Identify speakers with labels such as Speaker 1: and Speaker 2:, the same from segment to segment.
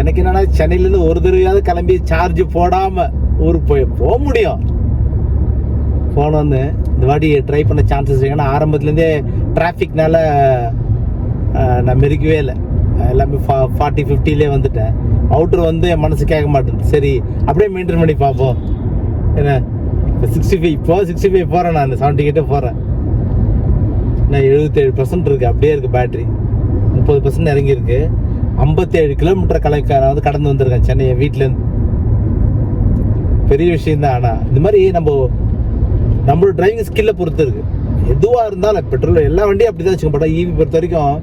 Speaker 1: எனக்கு என்னன்னா சென்னையிலேருந்து ஒரு தடவையாவது கிளம்பி சார்ஜ் போடாம ஊருக்கு போய் போக முடியும். போனோன்னு இந்த வாட்டி ட்ரை பண்ண சான்சஸ் ஏன்னா ஆரம்பத்துலேருந்தே டிராஃபிக்னால நான் மெருக்கவே இல்லை. எல்லாமே ஃபா ஃபார்ட்டி ஃபிஃப்டிலே வந்துட்டேன். அவுட்ரு வந்து என் மனசு கேட்க மாட்டேங்குது சரி அப்படியே மெயின்டைன் பண்ணி பார்ப்போம். என்ன? சிக்ஸ்டி ஃபைவ் இப்போ சிக்ஸ்டி ஃபைவ் போகிறேன் நான். செவன்ட்டி கிட்டே போகிறேன் நான் எழுபத்தேழு பர்சன்ட் இருக்குது அப்படியே இருக்குது பேட்ரி முப்பது பர்சன்ட் இறங்கியிருக்கு. ஐம்பத்தேழு கிலோமீட்டர் கலை வந்து கடந்து வந்திருக்கேன் சென்னையை வீட்டிலேருந்து பெரிய விஷயம்தான். ஆனால் இந்த மாதிரி நம்ம நம்மளோட டிரைவிங் ஸ்கில்லை பொறுத்து இருக்கு. எதுவாக இருந்தாலும் பெட்ரோல் எல்லா வண்டியும் அப்படி தான் வச்சுக்க ஈவி பொறுத்த வரைக்கும்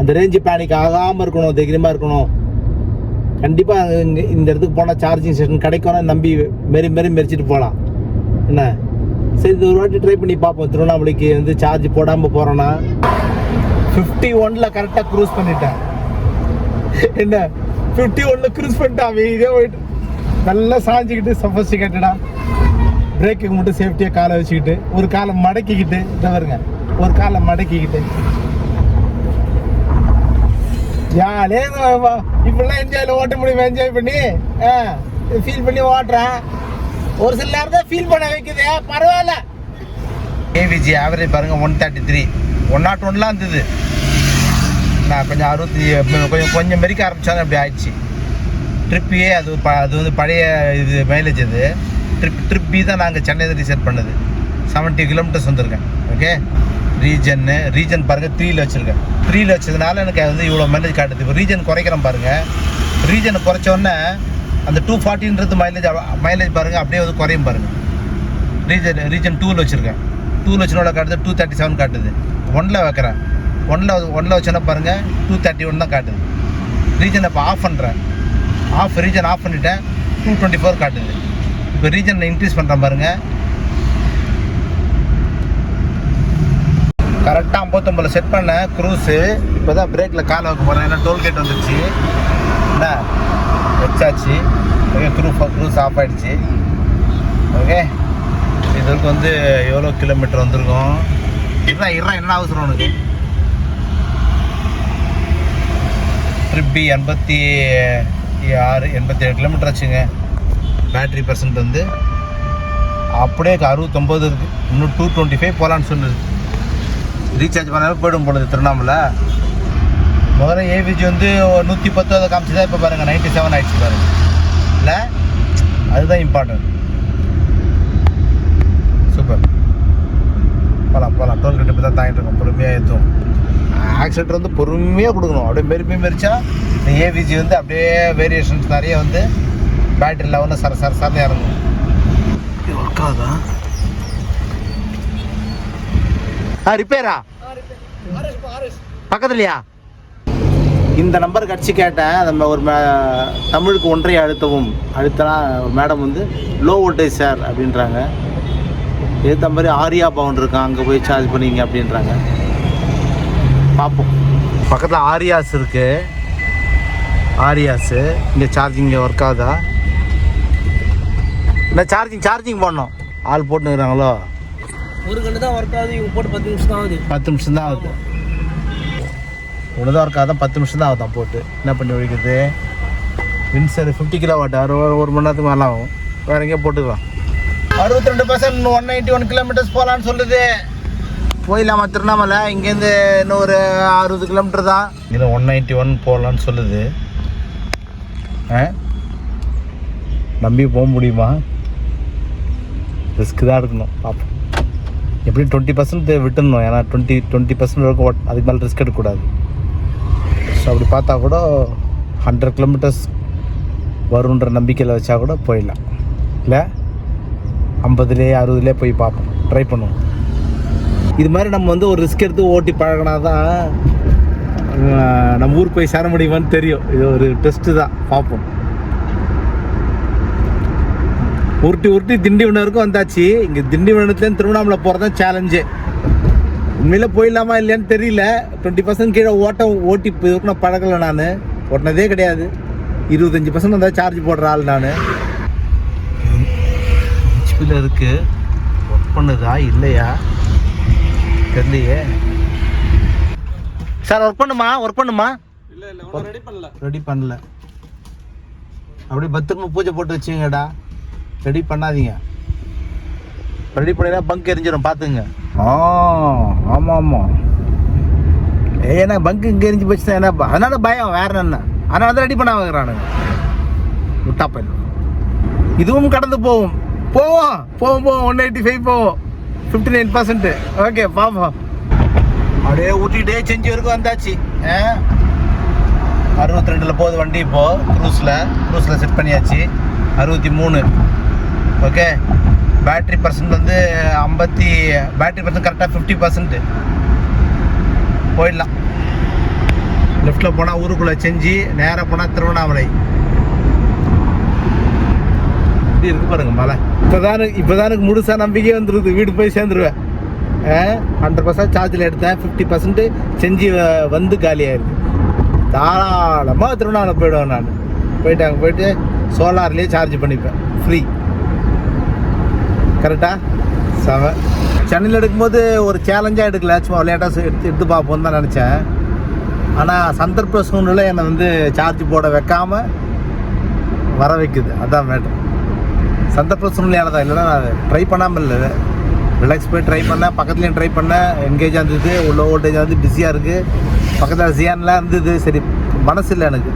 Speaker 1: அந்த ரேஞ்சு பேனிக் ஆகாமல் இருக்கணும் தைரியமாக இருக்கணும். கண்டிப்பாக இங்கே இந்த இடத்துக்கு போனால் சார்ஜிங் ஸ்டேஷன் கிடைக்கும்னா நம்பி மெரி மெரி மெரிச்சிட்டு போகலாம் என்ன? சரி இது ஒரு வாட்டி ட்ரை பண்ணி பார்ப்போம். திருவண்ணாமலைக்கு வந்து சார்ஜ் போடாமல் போகிறோன்னா ஃபிஃப்டி ஒனில் கரெக்டாக க்ரூஸ் பண்ணிட்டேன். என்ன? ஃபிஃப்டி ஒனில் க்ரூஸ் பண்ணிட்டான் இதே போயிட்டு. நல்லா சாஞ்சிக்கிட்டு சஃபஸ்டிகேட்டடா பிரேக்குக்கு மட்டும் சேஃப்டியாக காலை வச்சுக்கிட்டு ஒரு காலை மடக்கிக்கிட்டு இதை பாருங்க. ஒரு காலை மடக்கிக்கிட்டு. ஜாலியாக இப்படிலாம் என்ஜாயில் ஓட்ட முடியும்? என்ஜாய் பண்ணி ஃபீல் பண்ணி ஓட்டுறேன் ஒரு சில நேரம் தான் ஃபீல் பண்ண வைக்குது. பரவாயில்ல. ஏவிஜி ஆவரேஜ் பாருங்க one thirty three one naught ஒன்லாம் இருந்தது. நான் கொஞ்சம் அறுபத்தி கொஞ்சம் கொஞ்சம் மெரிக்க ஆரம்பித்தாலும் அப்படி ஆயிடுச்சு. ட்ரிப்பியே அது ப அது வந்து பழைய இது மைலேஜ் அது. ட்ரிப் ட்ரிப்பி தான் நாங்கள் சென்னையில் ரீசெட் பண்ணது. செவன்ட்டி கிலோமீட்டர்ஸ் வந்திருக்கேன். ஓகே ரீஜன்னு ரீஜன் பாருங்கள் த்ரீயில் வச்சுருக்கேன். த்ரீயில் வச்சதுனால எனக்கு அது வந்து இவ்வளோ மைலேஜ் காட்டுது. இப்போ ரீஜன் குறைக்கிறேன் பாருங்கள் ரீஜனை குறைச்சோன்னே அந்த டூ ஃபார்ட்டின்றது மைலேஜ் மைலேஜ் பாருங்கள் அப்படியே வந்து குறையும் பாருங்கள் ரீஜன் ரீஜன் டூவில் வச்சுருக்கேன். டூவில் வச்சுனோட காட்டுது டூ தேர்ட்டி செவன் காட்டுது. ஒனில் வைக்கிறேன். ஒனில் ஒனில் வச்சோன்னா பாருங்கள் டூ தேர்ட்டி ஒன் தான் காட்டுது. ரீஜனை இப்போ ஆஃப் பண்ணுறேன் ஆஃப் ரீஜன் ஆஃப் பண்ணிட்டேன். டூ டுவெண்ட்டி ஃபோர் காட்டுது. இப்போ ரீஜனை இன்க்ரீஸ் பண்ணுறேன் பாருங்கள் கரெக்டாக ஐம்பத்தொம்பதில் செட் பண்ணேன். க்ரூஸு இப்போ தான் பிரேக்கில் காலை வைக்க போகிறேன் ஏன்னா டோல்கேட் வந்துடுச்சு என்ன? வச்சாச்சு. ஓகே க்ரூ க்ரூஸ் ஆஃப் ஆகிடுச்சு ஓகே. இதற்கு வந்து எவ்வளோ கிலோமீட்டர் வந்திருக்கும்? இருறா இருறா என்ன அவசரம் உனக்கு? ட்ரிப்பி எண்பத்தி ஆறு எண்பத்தி ஏழு கிலோமீட்டர் ஆச்சுங்க. பேட்ரி பர்சன்ட் வந்து அப்படியே அறுபத்தொம்போது இருக்குது இன்னும் டூ டுவெண்ட்டி ஃபைவ் போகலான்னு சொன்னது. ரீசார்ஜ் பண்ணாலும் போயிடும் பொழுது திருவண்ணாமலை. முதல்ல ஏபிஜி வந்து நூற்றி பத்து அதை காமிச்சுதான் இப்போ பாருங்கள் நைன்ட்டி செவன் ஆயிடுச்சு பாருங்கள் இல்லை? அதுதான் இம்பார்ட்டன்ட் சூப்பர் போகலாம் போகலாம் டோல்கேட் இப்போ தான் தாங்கிட்டு இருக்கோம். பொறுமையாக ஏற்றும் ஆக்சிடென்ட் வந்து பொறுமையாக கொடுக்கணும். அப்படியே மெருப்பி மெரிச்சா இந்த ஏவிஜி வந்து அப்படியே வேரியேஷன்ஸ் நிறைய வந்து பேட்டரி லெவலில் சர சர சரன்னு இறங்கும். இது ஒர்க் ஆகுதா? ஆ ரிப்பேரா பக்கத்துலையா? இந்த நம்பர் கட்சி கேட்டேன் நம்ம ஒரு மே- தமிழுக்கு ஒன்றை அழுத்தவும். அழுத்தனா மேடம் வந்து லோ வோல்டேஜ் சார் அப்படின்றாங்க. ஏற்ற மாதிரி ஆரியா பவுன் இருக்கான் அங்கே போய் சார்ஜ் பண்ணிங்க அப்படின்றாங்க. பார்ப்போம் பக்கத்தில் ஆரியாஸ் இருக்கு. ஆரியாஸு இங்கே சார்ஜிங் ஒர்க் ஆகுதா? இல்லை சார்ஜிங் சார்ஜிங் பண்ணோம் ஆள் போட்டுக்கிறாங்களோ
Speaker 2: ஒரு கண்டு தான் ஒர்க் ஆகுது இவங்க போட்டு பத்து நிமிஷம் தான் ஆகுது.
Speaker 1: பத்து நிமிஷம் தான் ஆகுது. ஒழுதாக இருக்காதான் பத்து நிமிஷம் தான் ஆகுதான் போட்டு. என்ன பண்ணி ஒழிக்குது வின்சர் ஃபிஃப்டி கிலோ வாட் ஒரு ஒரு மணி நேரத்துக்கு மேலே ஆகும். வேற எங்கேயோ போட்டுக்கலாம். அறுபத்தி ரெண்டு percent one ninety one kilometres போகலான்னு சொல்லுது. போயிடலாமா திருவண்ணாமலை? இங்கேருந்து இன்னும் ஒரு அறுபது கிலோமீட்டர் தான். இதில் ஒன் நைன்ட்டி ஒன் போகலான்னு சொல்லுது. ஆ? நம்பி போக முடியுமா? ரிஸ்க் தான் எடுக்கணும் பார்ப்போம் எப்படி டுவெண்ட்டி பர்சன்ட் விட்டுடணும்? ஏன்னா டுவெண்ட்டி டுவெண்ட்டி பர்சன்ட் வரைக்கும் அதுக்கு மேலே ரிஸ்க் எடுக்கக்கூடாது. ஸோ அப்படி பார்த்தா கூட ஹண்ட்ரட் கிலோமீட்டர்ஸ் வருன்ற நம்பிக்கையில் வச்சா கூட போயிடலாம். இல்லை? ஐம்பதுலேயே அறுபதுலேயே போய் பார்ப்போம். ட்ரை பண்ணுவோம். இது மாதிரி நம்ம வந்து ஒரு ரிஸ்க் எடுத்து ஓட்டி பழகினா தான் நம்ம ஊருக்கு போய் சேர முடியுமான்னு தெரியும். இது ஒரு டெஸ்ட்டு தான். பார்ப்போம். உருட்டி உருட்டி திண்டிவனருக்கும் வந்தாச்சு. இங்கே திண்டிவனத்துலேருந்து திருவண்ணாமலை போகிறது தான் சேலஞ்சு உண்மையில் போயிடலாமா இல்லையான்னு தெரியல. டுவெண்ட்டி பர்சன்ட் கீழே ஓட்டம் ஓட்டி இப்போ இதுக்கு நான் பழகலை நான். ஓட்டினதே கிடையாது. இருபத்தஞ்சி பர்சன்ட் வந்தால் சார்ஜ் போடுற ஆள் நான். இருக்குது ஒர்க் பண்ணுதா இல்லையா? தெரியலையே. சார் ஒர்க் பண்ணுமா? ஒர்க் பண்ணுமா?
Speaker 2: இல்ல இல்ல ரெடி பண்ணல.
Speaker 1: ரெடி பண்ணல. அப்படியே பத்திரமா பூஜை போட்டு வச்சுங்கடா ரெடி பண்ணாதீங்க. ரெடி பண்ணினா பங்க் எரிஞ்சிடும் பார்த்துங்க ஆ ஆமாம் ஆமாம் ஏன்னா பங்க் இங்கே எரிஞ்சு போச்சுன்னா என்ன ப- அதனால பயம் வேற என்ன? அதனால தான் ரெடி பண்ண வைக்கிறானுங்க. முட்டாப்பன் இதுவும் கடந்து போகும். போவோம் போவோம் போவோம். ஒன் எயிட்டி ஃபைவ் போவோம். ஃபிஃப்டி நைன் பர்சன்ட் ஓகே பார்ப்போம் அப்படியே ஊட்டிகிட்டே செஞ்சு வரைக்கும் வந்தாச்சு. ஆ? அறுபத்தி ரெண்டில் போகுது வண்டி இப்போது க்ரூஸில் க்ரூஸில் செட் பண்ணியாச்சு. அறுபத்தி மூணு ஓகே பேட்ரி பர்சன்ட் வந்து ஐம்பத்தி பேட்ரி பர்சன்ட் கரெக்டாக ஃபிஃப்டி பர்சன்ட் போயிடலாம். லெஃப்டில் போனால் ஊருக்குள்ளே செஞ்சு நேராக போனால் திருவண்ணாமலை. எப்படி இருக்கு பாருங்க மலை. இப்போதான் இப்போதான் எனக்கு முழுசாக நம்பிக்கை வந்துடுது வீடு போய் சேர்ந்துருவேன். ஹண்ட்ரட் பர்சன்ட் சார்ஜில் எடுத்தேன் ஃபிஃப்டி பர்சன்ட் செஞ்சு வந்து காலியாயிருக்கு தாராளமாக திருவண்ணாமலை போயிடுவேன் நான். போயிட்டு அங்கே போயிட்டு சோலார்லேயே சார்ஜ் பண்ணிப்பேன் ஃப்ரீ கரெக்டாக செவன் சென்னையில் எடுக்கும்போது ஒரு சேலஞ்சாக எடுக்கல சும்மா விளையாட்டாக எடுத்து எடுத்து பார்ப்போம்னு தான் நினச்சேன். ஆனால் சந்தர்ப்ப சூழ்நிலை என்னை வந்து சார்ஜ் போட வைக்காமல் வர வைக்குது. அதான் மேட்ரு சந்தர்ப்ப சூழ்நிலையால தான் இல்லைன்னா நான் ட்ரை பண்ணாமல் இல்லை. ரிலாக்ஸ் போய் ட்ரை பண்ணேன். பக்கத்துலேயும் ட்ரை பண்ணேன். எங்கேஜாக இருந்தது. உள்ள வோல்டேஜ் வந்து பிஸியாக இருக்குது பக்கத்தில் ஜியான்லாம் இருந்தது. சரி மனசு இல்லை எனக்கு.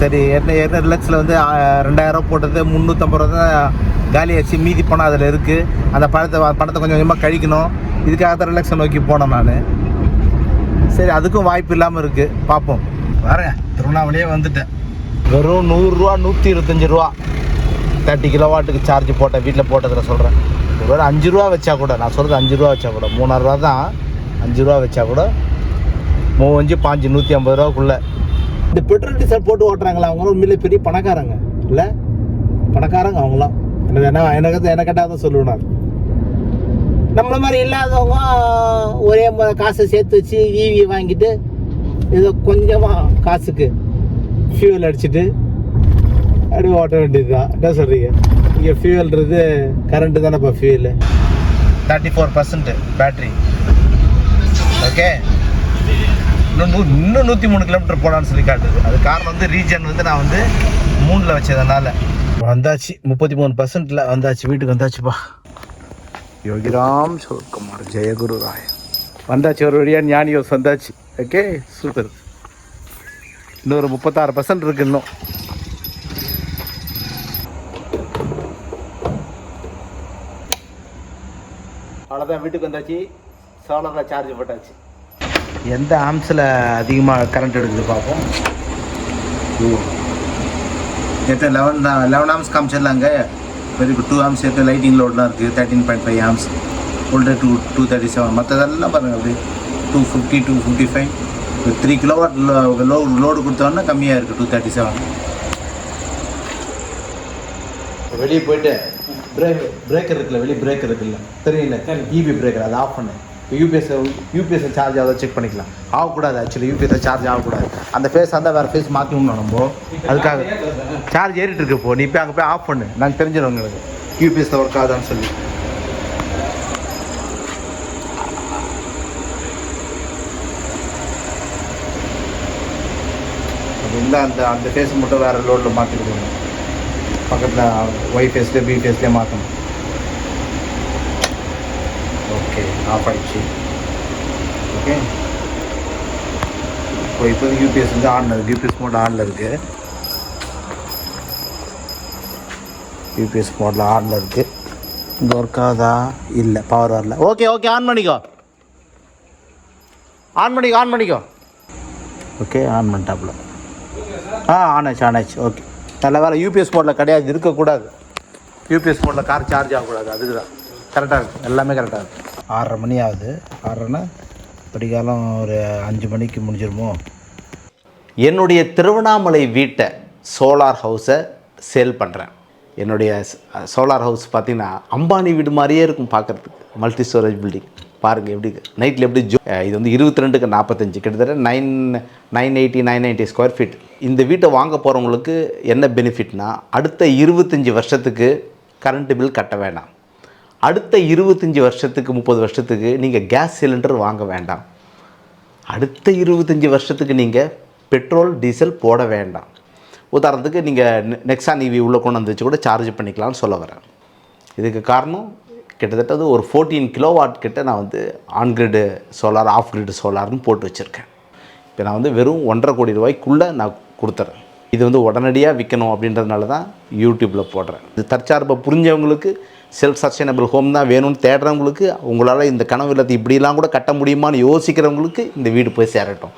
Speaker 1: சரி என்ன என்ன ரிலாக்ஸில் வந்து ரெண்டாயிரம் போட்டது. முந்நூற்றம்பது ரூபா தான் காலியாச்சு மீதி பணம் அதில் இருக்குது அந்த பணத்தை பணத்தை கொஞ்சம் கொஞ்சமாக கழிக்கணும். இதுக்காக தான் ரிலாக்ஸை நோக்கி போனேன் நான். சரி அதுக்கும் வாய்ப்பு இல்லாமல் இருக்குது பார்ப்போம் வரேன். திருவண்ணாமலையே வந்துட்டேன். வெறும் நூறுரூவா நூற்றி இருபத்தஞ்சி ரூபா. தேர்ட்டி கிலோவாட்டுக்கு சார்ஜ் போட்டேன் வீட்டில் போட்டதில் சொல்கிறேன் ஒருவேளை அஞ்சு ரூபா வச்சா கூட நான் சொல்கிறது அஞ்சு ரூபா வச்சா கூட மூணாயிரரூவா தான் அஞ்சு ரூபா வச்சா கூட மூவஞ்சு பாஞ்சு நூற்றி ஐம்பது ரூபாக்குள்ளே. இந்த பெட்ரோல் டீசல் போட்டு ஓட்டுறாங்களா அவங்களும் உண்மையிலே பெரிய பணக்காரங்க. இல்லை? பணக்காரங்க அவங்களாம். எனக்கு என்ன எனக்கு என்ன கேட்டால் தான் சொல்லுவேன் நான்.
Speaker 2: நம்மள மாதிரி இல்லாதவங்க ஒரே காசை சேர்த்து வச்சு ஈவி வாங்கிட்டு ஏதோ கொஞ்சமாக காசுக்கு ஃபியூல் அடிச்சுட்டு அப்படியே ஓட்ட வேண்டியது தான் என்ன சொல்கிறீங்க இங்கே ஃபியூல்ன்றது கரண்ட்டு தானேப்பா fuel
Speaker 1: thirty four percent battery okay இன்னும் நூ இன்னும் நூற்றி மூணு கிலோமீட்டர் போகலான்னு சொல்லி காட்டுது. அது காரணம் வந்து ரீஜன் வந்து நான் வந்து மூணில் வச்சதுனால. வந்தாச்சு. முப்பத்தி மூணு பர்சன்ட்டில் வந்தாச்சு. வீட்டுக்கு வந்தாச்சுப்பா. யோகிராம் சிவகுமார் ஜெயகுரு ராய். வந்தாச்சு. ஒரு வழியாக ஞானியோஸ் வந்தாச்சு. ஓகே சூப்பர் இன்னொரு முப்பத்தாறு பர்சன்ட் இருக்கு இன்னும். அவ்வளோதான் வீட்டுக்கு வந்தாச்சு. சோலரில் சார்ஜ் போட்டாச்சு. எந்த ஆம்ஸில் அதிகமாக கரண்ட் எடுக்குது பார்ப்போம் நேற்று லெவன் தான் லெவன் ஆம்ஸ் காமிச்சிடலாங்க குட் டூ ஆம்ஸ் ஏற்ற லைட்டிங் லோட்லாம் இருக்குது thirteen point five amps full day two two thirty seven மற்றதெல்லாம் பாருங்கள் அப்படி two fifty two fifty five three kilowatt low load கொடுத்தோன்னா கம்மியாக இருக்குது டூ தேர்ட்டி செவன் வெளியே போயிட்டு பிரேக் பிரேக்கர் இருக்குல்ல வெளியே பிரேக்கர் இருக்குல்ல. தெரியல. இபி பிரேக்கர் அதை ஆஃப் பண்ணு. யூபிஎஸ் யூபிஎஸ் சார்ஜ் ஆகுதா செக் பண்ணிக்கலாம். ஆகக்கூடாது ஆக்சுவலி யூபிஎஸ் சார்ஜ் ஆகக்கூடாது. அந்த ஃபேஸ் இருந்தால் வேறு ஃபேஸ் மாற்றி விடணும் நம்ம. அதுக்காக. சார்ஜ் ஏறிட்டு இருக்கு இப்போ. நீ போய் அங்கே போய் ஆஃப் பண்ணு. நாங்கள் தெரிஞ்சிடும் உங்களுக்கு. யூபிஎஸ் ஒர்க் ஆகுதான்னு சொல்லி. இல்லை அந்த அந்த ஃபேஸ் மட்டும் வேறு லோடில் மாற்றி கொடுக்கணும் பக்கத்தில் ஒய் ஃபேஸ்லேயே பி ஃபேஸ்லேயே மாற்றணும் ஓகே ஆஃப் ஆயிடுச்சு. ஓகே இப்போ இப்போ யூபிஎஸ் வந்து ஆனில் இருக்குது யூபிஎஸ் மோட் ஆனில் இருக்குது யூபிஎஸ் மோட்டில் ஆனில் இருக்குது இங்கே ஒர்க் ஆகுதா? இல்லை பவர் வரல. ஓகே ஓகே ஆன் பண்ணிக்கோ. ஆன் பண்ணிக்கோ ஆன் பண்ணிக்கோ. ஓகே ஆன் பண்ணிட்டாப்புல. ஆ ஆனாச்சு ஆனாச்சு ஓகே நல்ல வேலை யூபிஎஸ் போர்டில் கிடையாது இருக்கக்கூடாது. யூபிஎஸ் மோடில் கார் சார்ஜ் ஆகக்கூடாது அதுக்கு தான் கரெக்டாக இருக்குது எல்லாமே கரெக்டாக இருக்குது ஆறரை மணி ஆகுது. ஆறரைன்னா படிக்காலம் ஒரு அஞ்சு மணிக்கு முடிஞ்சிருமோ?
Speaker 3: என்னுடைய திருவண்ணாமலை வீட்டை சோலார் ஹவுஸை சேல் பண்ணுறேன் என்னுடைய சோலார் ஹவுஸ் பார்த்தீங்கன்னா அம்பானி வீடு மாதிரியே இருக்கும் பார்க்குறதுக்கு. மல்டி ஸ்டோரேஜ் பில்டிங் பாருங்கள் எப்படி நைட்டில் எப்படி ஜோ இது வந்து இருபத்தி ரெண்டுக்கு நாற்பத்தஞ்சு கிட்டத்தட்ட nine nine eighty nine ninety square feet இந்த வீட்டை வாங்க போகிறவங்களுக்கு என்ன பெனிஃபிட்னா அடுத்த இருபத்தஞ்சி வருஷத்துக்கு கரண்ட் பில் கட்ட வேண்டாம் அடுத்த இருபத்தஞ்சி வருஷத்துக்கு முப்பது வருஷத்துக்கு நீங்கள் கேஸ் சிலிண்டர் வாங்க வேண்டாம். அடுத்த இருபத்தஞ்சி வருஷத்துக்கு நீங்கள் பெட்ரோல் டீசல் போட வேண்டாம்.
Speaker 1: உதாரணத்துக்கு நீங்கள் நெக்ஸான் இவி உள்ளே கொண்டு வந்து வச்சு கூட சார்ஜ் பண்ணிக்கலாம்னு சொல்ல வரேன். இதுக்கு காரணம் கிட்டத்தட்ட அது ஒரு ஃபோர்டீன் கிலோவாட் கிட்ட நான் வந்து on grid solar off grid சோலார்னு போட்டு வச்சுருக்கேன். இப்போ நான் வந்து வெறும் ஒன்றரை கோடி ரூபாய்க்குள்ளே நான் கொடுத்துறேன். இது வந்து உடனடியாக விற்கணும் அப்படின்றதுனால தான் யூடியூப்பில் போடுறேன். இது தற்சார்பை புரிஞ்சவங்களுக்கு செல்ஃப் சஸ்டைனபிள் ஹோம் தான் வேணும்னு தேடுறவங்களுக்கு உங்களால் இந்த கனவு இல்லத்தை இப்படிலாம் கூட கட்ட முடியுமான்னு யோசிக்கிறவங்களுக்கு இந்த வீடு போய் சேரட்டும்.